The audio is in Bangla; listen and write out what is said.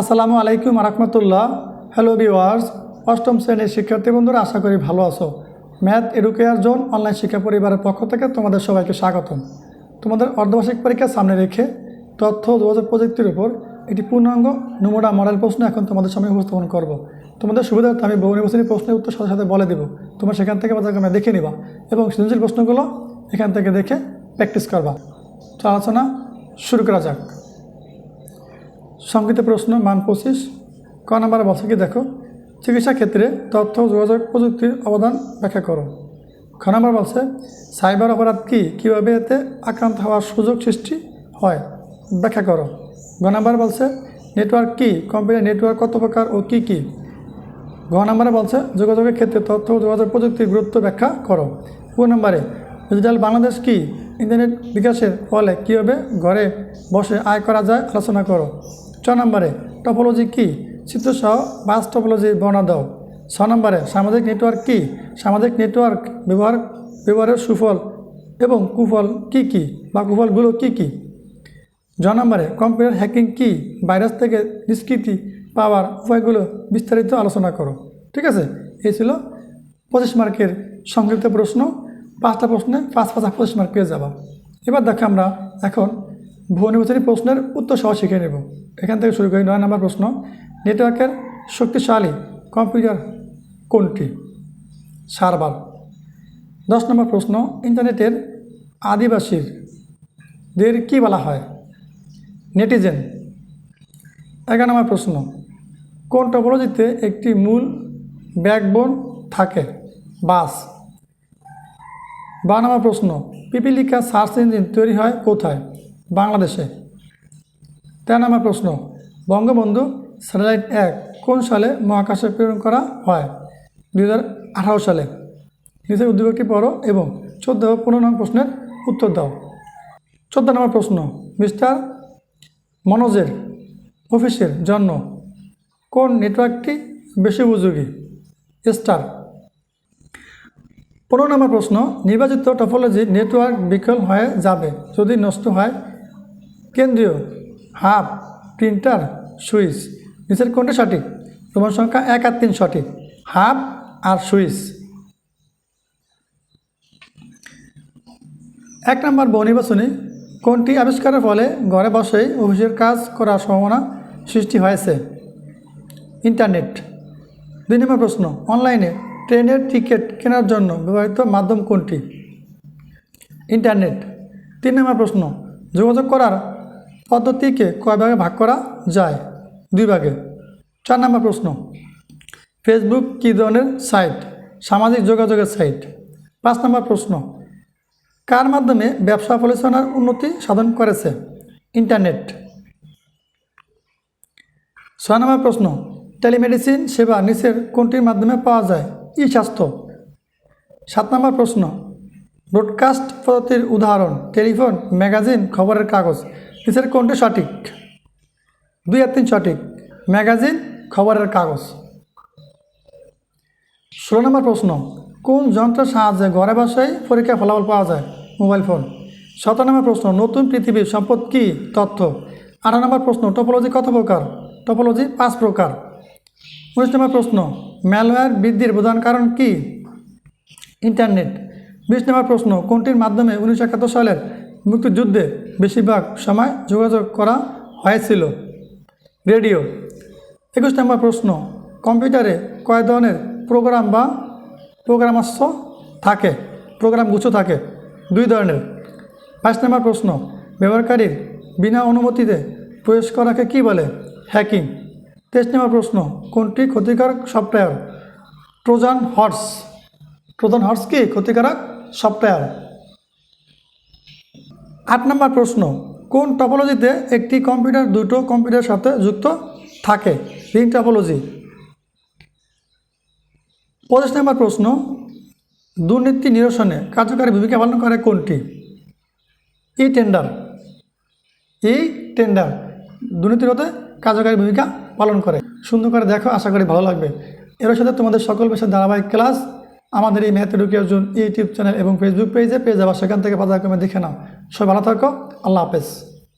আসসালামু আলাইকুম রহমতুল্লাহ হ্যালো ভিওয়ার্স অষ্টম শ্রেণির শিক্ষার্থী বন্ধুরা, আশা করি ভালো আছো। ম্যাথ এডুকেয়ার জোন অনলাইন শিক্ষা পরিবারের পক্ষ থেকে তোমাদের সবাইকে স্বাগতম। তোমাদের অর্ধবার্ষিক পরীক্ষা সামনে রেখে তথ্য যোগাযোগ প্রযুক্তির উপর একটি পূর্ণাঙ্গ নমুনা মডেল প্রশ্ন এখন তোমাদের সামনে উপস্থাপন করব। তোমাদের সুবিধার্থে আমি বহু নির্বাচনী প্রশ্নের উত্তর সাথে সাথে বলে দেবো। তোমরা সেখান থেকে বাজার দেখে নিবা এবং সৃজনশীল প্রশ্নগুলো এখান থেকে দেখে প্র্যাকটিস করবা। তো আলোচনা শুরু করা যাক। সংক্ষিপ্ত প্রশ্ন, মান পঁচিশ। ক নাম্বার বলছে কি দেখো? চিকিৎসা ক্ষেত্রে তথ্য, যোগাযোগ, প্রযুক্তির অবদান ব্যাখ্যা করো। খ নাম্বার বলছে, সাইবার অপরাধ কী? কীভাবে এতে আক্রান্ত হওয়ার সুযোগ সৃষ্টি হয়? ব্যাখ্যা করো। গ নাম্বার বলছে, নেটওয়ার্ক কি? কম্পিউটার নেটওয়ার্ক কত প্রকার ও কি কি? ঘ নম্বরে বলছে, যোগাযোগের ক্ষেত্রে তথ্য, যোগাযোগ, প্রযুক্তির গুরুত্ব ব্যাখ্যা করো। ক নম্বরে, ডিজিটাল বাংলাদেশ কি? ইন্টারনেট বিকাশের ফলে কীভাবে ঘরে বসে আয় করা যায়? আলোচনা করো। ছ নম্বরে, টপোলজি কি? চিত্রসহ বাস টপোলজি বর্ণনা দাও। ছ নম্বরে, সামাজিক নেটওয়ার্ক কি? সামাজিক নেটওয়ার্ক ব্যবহার, ব্যবহারের সুফল এবং কুফল কি কি বা কুফলগুলো কি কি? জ নম্বরে, কম্পিউটার হ্যাকিং কি? ভাইরাস থেকে নিষ্কৃতি পাওয়ার উপায়গুলো বিস্তারিত আলোচনা করো। ঠিক আছে? এই ছিল পঁচিশ মার্কের সংক্ষিপ্ত প্রশ্ন। পাঁচটা প্রশ্নে পাঁচ পাঁচ পঁচিশ মার্ক পেয়ে যাবা। এবার দেখো আমরা এখন ভূ নির্বাচনী প্রশ্নের উত্তর সহ শিখে নেব। এখান থেকে শুরু করি। নয় নম্বর প্রশ্ন, নেটওয়ার্কের শক্তিশালী কম্পিউটার কোনটি? সার্ভার। দশ নম্বর প্রশ্ন, ইন্টারনেটের আদিবাসীর দের কী বলা হয়? নেটিজেন। এগারো নম্বর প্রশ্ন, কোন টপোলজিতে একটি মূল ব্যাকবোন থাকে? বাস। বারো নম্বর প্রশ্ন, পিপিলিকা সার্চ ইঞ্জিন তৈরি হয় কোথায়? বাংলাদেশে। তেরো নম্বর প্রশ্ন, বঙ্গবন্ধু স্যাটেলাইট এক কোন সালে মহাকাশে প্রেরণ করা হয়? দু হাজার আঠারো সালে। নিচের উদ্যোগটি পড়ো এবং চোদ্দ পনেরো নম্বর প্রশ্নের উত্তর দাও। চোদ্দ নম্বর প্রশ্ন, মিস্টার মনোজের অফিসের জন্য কোন নেটওয়ার্কটি বেশি উপযোগী? স্টার। পনেরো নম্বর প্রশ্ন, নির্বাচিত টপোলজি নেটওয়ার্ক বিকল হয়ে যাবে, যদি নষ্ট হয় কেন্দ্রীয় হাব প্রিন্টার সুইচ। নিচের কোনটি সঠিক। তোমার সংখ্যা এক আর তিন সঠিক। হাব আর সুইচ। এক নম্বর বহু নির্বাচনী কোনটি আবিষ্কারের ফলে ঘরে বসেই অফিসের কাজ করার সম্ভাবনা সৃষ্টি হয়েছে। ইন্টারনেট। দুই নম্বর প্রশ্ন, অনলাইনে ট্রেনের টিকিট কেনার জন্য ব্যবহৃত মাধ্যম কোনটি? ইন্টারনেট। তিন নম্বর প্রশ্ন, যোগাযোগ করার পদ্ধতিকে কয় ভাগে ভাগ করা যায়? দুই ভাগে। চার নম্বর প্রশ্ন। ফেসবুক কী ধরনের সাইট সামাজিক যোগাযোগের সাইট পাঁচ নম্বর প্রশ্ন। কার মাধ্যমে ব্যবসা পরিচালনার উন্নতি সাধন করেছে? ইন্টারনেট। ছয় নম্বর প্রশ্ন। টেলিমেডিসিন সেবা নিচের কোনটির মাধ্যমে পাওয়া যায়? ই স্বাস্থ্য। সাত নম্বর প্রশ্ন। ব্রডকাস্ট পদ্ধতির উদাহরণ, টেলিফোন, ম্যাগাজিন, খবরের কাগজ। নিচের কোনটি সঠিক? দুই আর তিন সঠিক। ম্যাগাজিন খবরের কাগজ। ষোলো নম্বর প্রশ্ন। কোন যন্ত্রের সাহায্যে ঘরে বসেই পরীক্ষা ফলাফল পাওয়া যায়? মোবাইল ফোন সতেরো নম্বর প্রশ্ন। নতুন পৃথিবীর সম্পদ কী? তথ্য। আঠারো নম্বর প্রশ্ন। টপোলজি কত প্রকার? টপোলজি পাঁচ প্রকার। উনিশ নম্বর প্রশ্ন। ম্যালওয়্যার বৃদ্ধির প্রধান কারণ কি? ইন্টারনেট। বিশ নম্বর প্রশ্ন। কোনটির মাধ্যমে উনিশশো একাত্তর সালের মুক্তিযুদ্ধে বেশিরভাগ সময় যোগাযোগ করা হয়েছিল। রেডিও। একুশ নম্বর প্রশ্ন, কম্পিউটারে কয় ধরনের প্রোগ্রাম বা প্রোগ্রামাস্য থাকে? প্রোগ্রাম গুচ্ছ থাকে, দুই ধরনের। বাইশ নম্বর প্রশ্ন, ব্যবহারকারীর বিনা অনুমতিতে প্রবেশ করাকে কী বলে? হ্যাকিং। তেইশ নম্বর প্রশ্ন, কোনটি ক্ষতিকারক software? Trojan horse. Trojan horse কি ক্ষতিকারক সফটওয়্যার? আট নম্বর প্রশ্ন, কোন টপোলজিতে একটি কম্পিউটার দুটো কম্পিউটারের সাথে যুক্ত থাকে? রিং টপোলজি পঁচিশ নম্বর প্রশ্ন, দুর্নীতি নিরসনে কার্যকারী ভূমিকা পালন করে কোনটি? ই টেন্ডার এই টেন্ডার দুর্নীতি রোধে কার্যকারী ভূমিকা পালন করে। সুন্দর করে দেখো, আশা করি ভালো লাগবে। এর সাথে তোমাদের সকল বিষয়ের ধারাবাহিক ক্লাস আমাদের এই ম্যাথ অর্জুন ইউটিউব চ্যানেল এবং ফেসবুক পেজে পেয়ে যাবা, সেখান থেকে পাতা কমে দেখে নাও। সবাই ভালো থাকো, আল্লাহ হাফেজ।